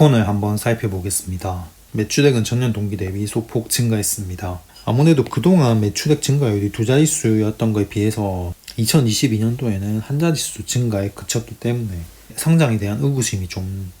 국혼을 한번 살펴보겠습니다. 매출액은 전년 동기 대비 소폭 증가했습니다. 아무래도 그동안 매출액 증가율이 두 자릿수였던 거에 비해서 2022년도에는 한 자릿수 증가에 그쳤기 때문에 상장에 대한 의구심이 좀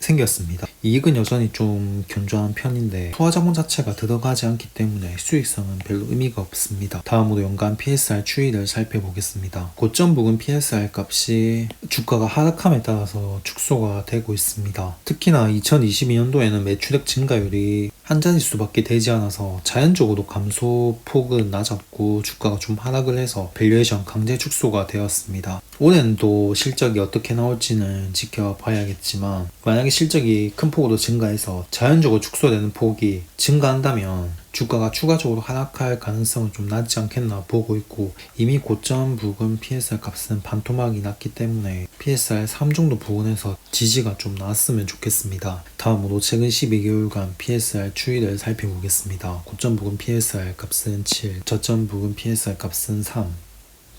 생겼습니다. 이익은 여전히 좀 견조한 편인데 투하자본 자체가 들어가지 않기 때문에 수익성은 별로 의미가 없습니다. 다음으로 연간 PSR 추이를 살펴보겠습니다. 고점 부근 PSR 값이 주가가 하락함에 따라서 축소가 되고 있습니다. 특히나 2022년도에는 매출액 증가율이 한 자릿수밖에 되지 않아서 자연적으로 감소폭은 낮았고 주가가 좀 하락을 해서 밸류에이션 강제 축소가 되었습니다. 올해는 또 실적이 어떻게 나올지는 지켜봐야겠지만 만약에 실적이 큰 폭으로 증가해서 자연적으로 축소되는 폭이 증가한다면 주가가 추가적으로 하락할 가능성은 좀 낮지 않겠나 보고 있고 이미 고점 부근 PSR 값은 반토막이 났기 때문에 PSR 3 정도 부근에서 지지가 좀 나왔으면 좋겠습니다. 다음으로 최근 12개월간 PSR 추이를 살펴보겠습니다. 고점 부근 PSR 값은 7, 저점 부근 PSR 값은 3,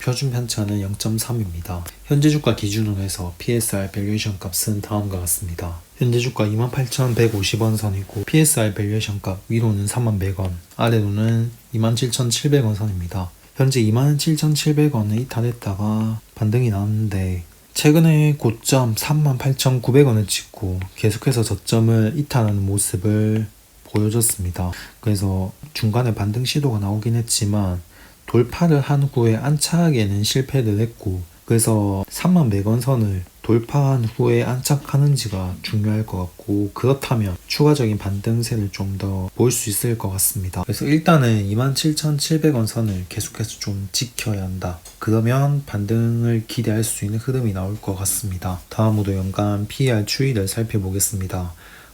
표준 편차는 0.3입니다. 현재 주가 기준으로 해서 PSR 밸류에이션 값은 다음과 같습니다. 현재 주가 28,150원 선이고 PSR 밸류에이션 값 위로는 3100원, 아래로는 27,700원 선입니다. 현재 27,700원에 이탈했다가 반등이 나왔는데 최근에 고점 38,900원을 찍고 계속해서 저점을 이탈하는 모습을 보여줬습니다. 그래서 중간에 반등 시도가 나오긴 했지만 돌파를 한 후에 안착에는 실패를 했고 그래서 3만 100원 선을 돌파한 후에 안착하는지가 중요할 것 같고 그렇다면 추가적인 반등세를 좀 더 볼 수 있을 것 같습니다. 그래서 일단은 27,700원 선을 계속해서 좀 지켜야 한다. 그러면 반등을 기대할 수 있는 흐름이 나올 것 같습니다. 다음으로 연간 PER 추이를 살펴보겠습니다.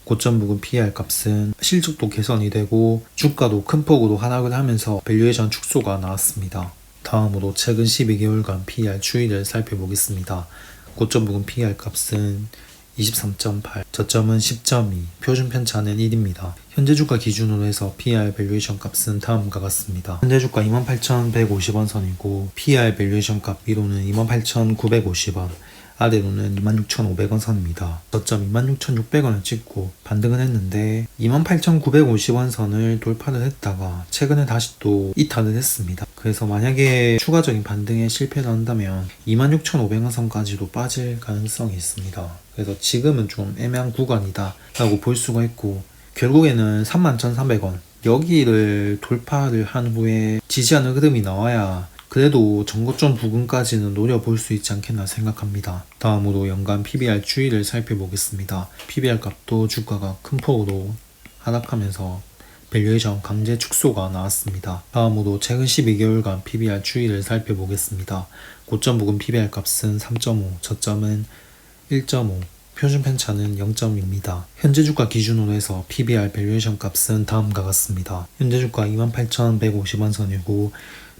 고점 부근 PER 값은 실적도 개선이 되고 주가도 큰 폭으로 하락을 하면서 밸류에이션 축소가 나왔습니다. 다음으로 최근 12개월간 PER 추이를 살펴보겠습니다. 고점 부근 PER 값은 23.8, 저점은 10.2, 표준 편차는 1입니다. 현재 주가 기준으로 해서 PER 밸류에이션 값은 다음과 같습니다. 현재 주가 28,150원 선이고 PER 밸류에이션 값 위로는 28,950원, 아래로는 26,500원 선입니다. 저점 26,600원을 찍고 반등은 했는데 28,950원 선을 돌파를 했다가 최근에 다시 또 이탈을 했습니다. 그래서 만약에 추가적인 반등에 실패를 한다면 26,500원 선까지도 빠질 가능성이 있습니다. 그래서 지금은 좀 애매한 구간이다 라고 볼 수가 있고 결국에는 31,300원 여기를 돌파를 한 후에 지지하는 흐름이 나와야 그래도 전고점 부근까지는 노려볼 수 있지 않겠나 생각합니다. 다음으로 연간 PBR 추이를 살펴보겠습니다. PBR 값도 주가가 큰 폭으로 하락하면서 밸류에이션 강제 축소가 나왔습니다. 다음으로 최근 12개월간 PBR 추이를 살펴보겠습니다. 고점 부근 PBR 값은 3.5, 저점은 1.5, 표준 편차는 0.2입니다. 현재 주가 기준으로 해서 PBR 밸류에이션 값은 다음과 같습니다. 현재 주가 28,150원 선이고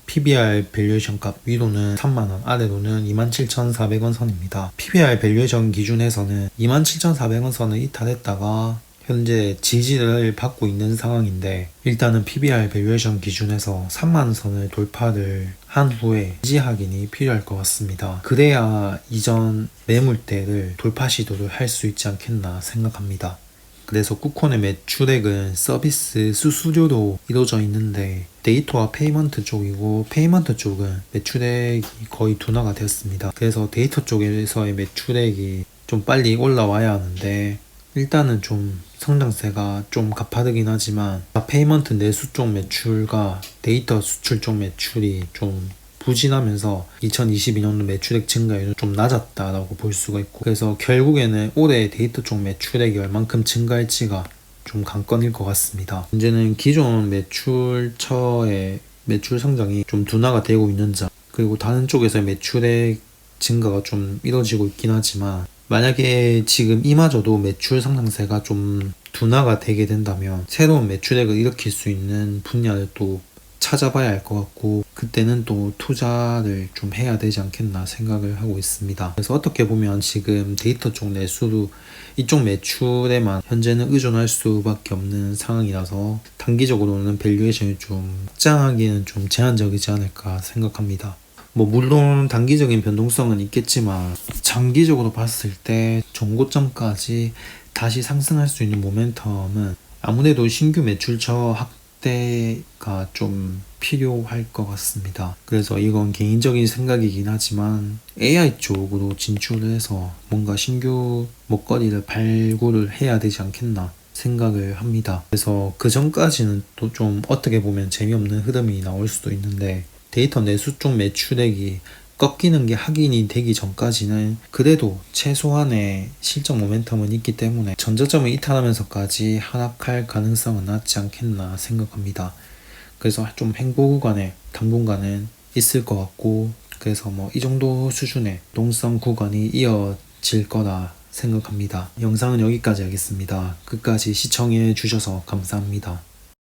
PBR 밸류에이션 값 위로는 3만원, 아래로는 27,400원 선입니다. PBR 밸류에이션 기준에서는 27,400원 선을 이탈했다가 현재 지지를 받고 있는 상황인데 일단은 PBR 밸류에이션 기준에서 3만원 선을 돌파를 한 후에 지지 확인이 필요할 것 같습니다. 그래야 이전 매물대를 돌파 시도를 할 수 있지 않겠나 생각합니다. 그래서 쿠콘의 매출액은 서비스 수수료로 이루어져 있는데 데이터와 페이먼트 쪽이고 페이먼트 쪽은 매출액이 거의 둔화가 되었습니다. 그래서 데이터 쪽에서의 매출액이 좀 빨리 올라와야 하는데 일단은 좀 성장세가 좀 가파르긴 하지만 페이먼트 내수 쪽 매출과 데이터 수출 쪽 매출이 좀 부진하면서 2022년도 매출액 증가율은 좀 낮았다라고 볼 수가 있고 그래서 결국에는 올해 데이터 쪽 매출액이 얼만큼 증가할지가 좀 관건일 것 같습니다. 문제는 기존 매출처의 매출 성장이 좀 둔화가 되고 있는 점 그리고 다른 쪽에서 매출액 증가가 좀 이뤄지고 있긴 하지만 만약에 지금 이마저도 매출 상승세가 좀 둔화가 되게 된다면 새로운 매출액을 일으킬 수 있는 분야를 또 찾아봐야 할 것 같고 그때는 또 투자를 좀 해야 되지 않겠나 생각을 하고 있습니다. 그래서 어떻게 보면 지금 데이터 쪽 내수도 이쪽 매출에만 현재는 의존할 수밖에 없는 상황이라서 단기적으로는 밸류에이션이 좀 확장하기는 좀 제한적이지 않을까 생각합니다. 뭐 물론 단기적인 변동성은 있겠지만 장기적으로 봤을 때 정고점까지 다시 상승할 수 있는 모멘텀은 아무래도 신규 매출처 확 대가 좀 필요할 것 같습니다. 그래서 이건 개인적인 생각이긴 하지만 AI 쪽으로 진출을 해서 뭔가 신규 먹거리를 발굴을 해야 되지 않겠나 생각을 합니다. 그래서 그 전까지는 또 좀 어떻게 보면 재미없는 흐름이 나올 수도 있는데 데이터 내수 쪽 매출액이 꺾이는 게 확인이 되기 전까지는 그래도 최소한의 실적 모멘텀은 있기 때문에 전저점을 이탈하면서까지 하락할 가능성은 낮지 않겠나 생각합니다. 그래서 좀 행보 구간에 당분간은 있을 것 같고 그래서 뭐 이 정도 수준의 동성 구간이 이어질 거라 생각합니다. 영상은 여기까지 하겠습니다. 끝까지 시청해 주셔서 감사합니다.